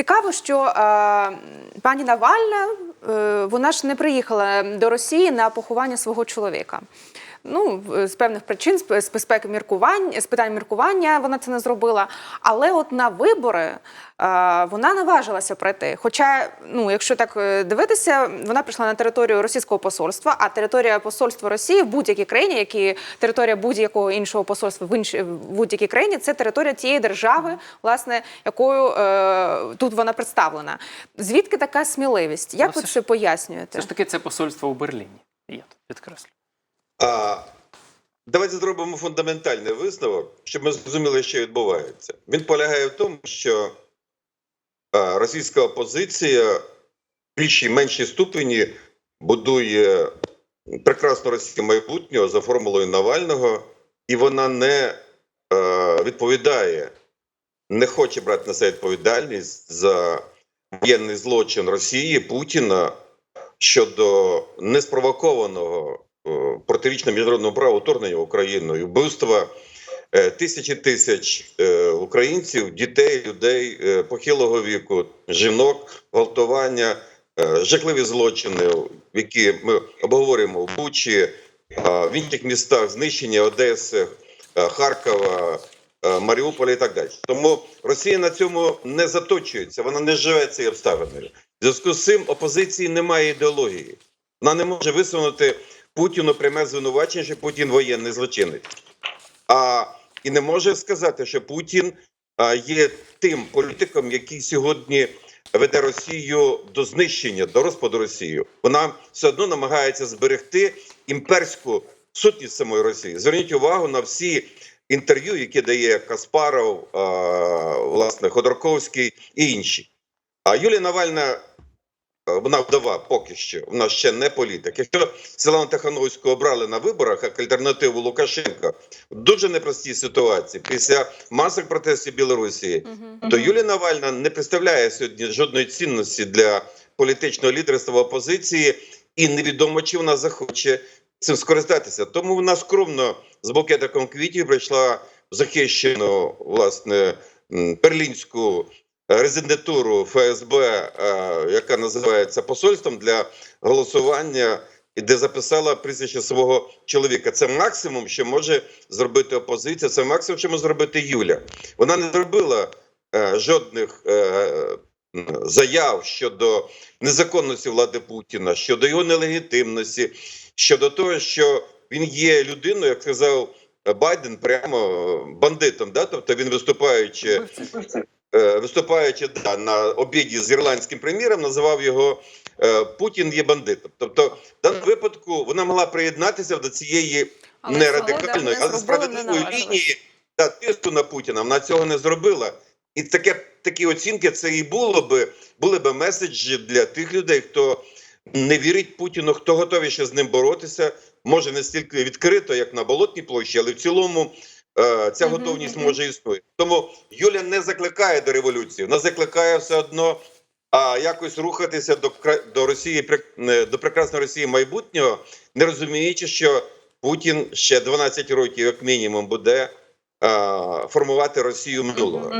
Цікаво, що е, пані Навальна е, вона ж не приїхала до Росії на поховання свого чоловіка. Ну, з певних причин, з безпеки міркувань, з питань міркування вона це не зробила. Але от на вибори е, вона наважилася прийти. Хоча, ну, якщо так е, дивитися, вона прийшла на територію російського посольства, а територія посольства Росії в будь-якій країні, як і територія будь-якого іншого посольства в іншій в будь-якій країні, це територія тієї держави, власне, якою е, тут вона представлена. Звідки така сміливість? Як Ну, ви це пояснюєте? Все ж таки, це посольство у Берліні. Я тут підкреслю. А, давайте зробимо фундаментальний висновок, щоб ми зрозуміли, що відбувається. Він полягає в тому, що російська опозиція в більшій меншій ступені будує прекрасну російське майбутнє за формулою Навального, і вона не відповідає, не хоче брати на себе відповідальність за воєнний злочин Росії Путіна щодо неспровокованого е, протирічно міжнародному праву вторгнення і вбивства е, тисячі тисяч е, українців, дітей, людей похилого віку, жінок, гвалтування, жахливі злочини, які ми обговорюємо в Бучі, в інших містах, знищення Одеси, Харкова. Маріуполя і так далі. Тому Росія на цьому не заточується, вона не живе цією обставиною. В зв'язку з цим опозиції немає ідеології. Вона не може висунути Путіну пряме звинувачення, що Путін воєнний злочинець. А і не може сказати, що Путін а, є тим політиком, який сьогодні веде Росію до знищення, до розпаду Росії. Вона все одно намагається зберегти імперську сутність самої Росії. Зверніть увагу на всі інтерв'ю, які дає Каспаров, а, власне, Ходорковський і інші. А Юлія Навальна вона вдова поки що, вона ще не політик. Якщо Селану Тихановську обрали на виборах як альтернативу Лукашенка в дуже непростій ситуації після масових протестів Білорусі, то Юлія Навальна не представляє сьогодні жодної цінності для політичного лідерства опозиції, і невідомо, чи вона захоче цим скористатися. Тому вона скромно з букетиком квітів прийшла в захищену власне м, берлінську резидентуру ФСБ, е, яка називається посольством для голосування, і де записала прізвище свого чоловіка. Це максимум, що може зробити опозиція. Це максимум, що може зробити Юля. Вона не зробила е, жодних е, заяв щодо незаконності влади Путіна, щодо його нелегітимності, щодо того, що він є людиною, як сказав Байден, прямо бандитом. Да? Тобто він виступаючи виступаючи да, на обіді з ірландським прем'єром, називав його е, Путін є бандитом. Тобто, в даному випадку вона могла приєднатися до цієї Але не радикальної, але справедливої лінії та тиску на Путіна. Вона цього не зробила. І таке такі оцінки це і було би були би меседжі для тих людей, хто не вірить Путіну, хто готовий ще з ним боротися. Може не стільки відкрито, як на болотній площі, але в цілому е, ця готовність може існує. Тому Юля не закликає до революції, вона закликає все одно а якось рухатися до до Росії е, до прекрасної Росії майбутнього, не розуміючи, що Путін ще 12 років, як мінімум, буде е, формувати Росію минулого.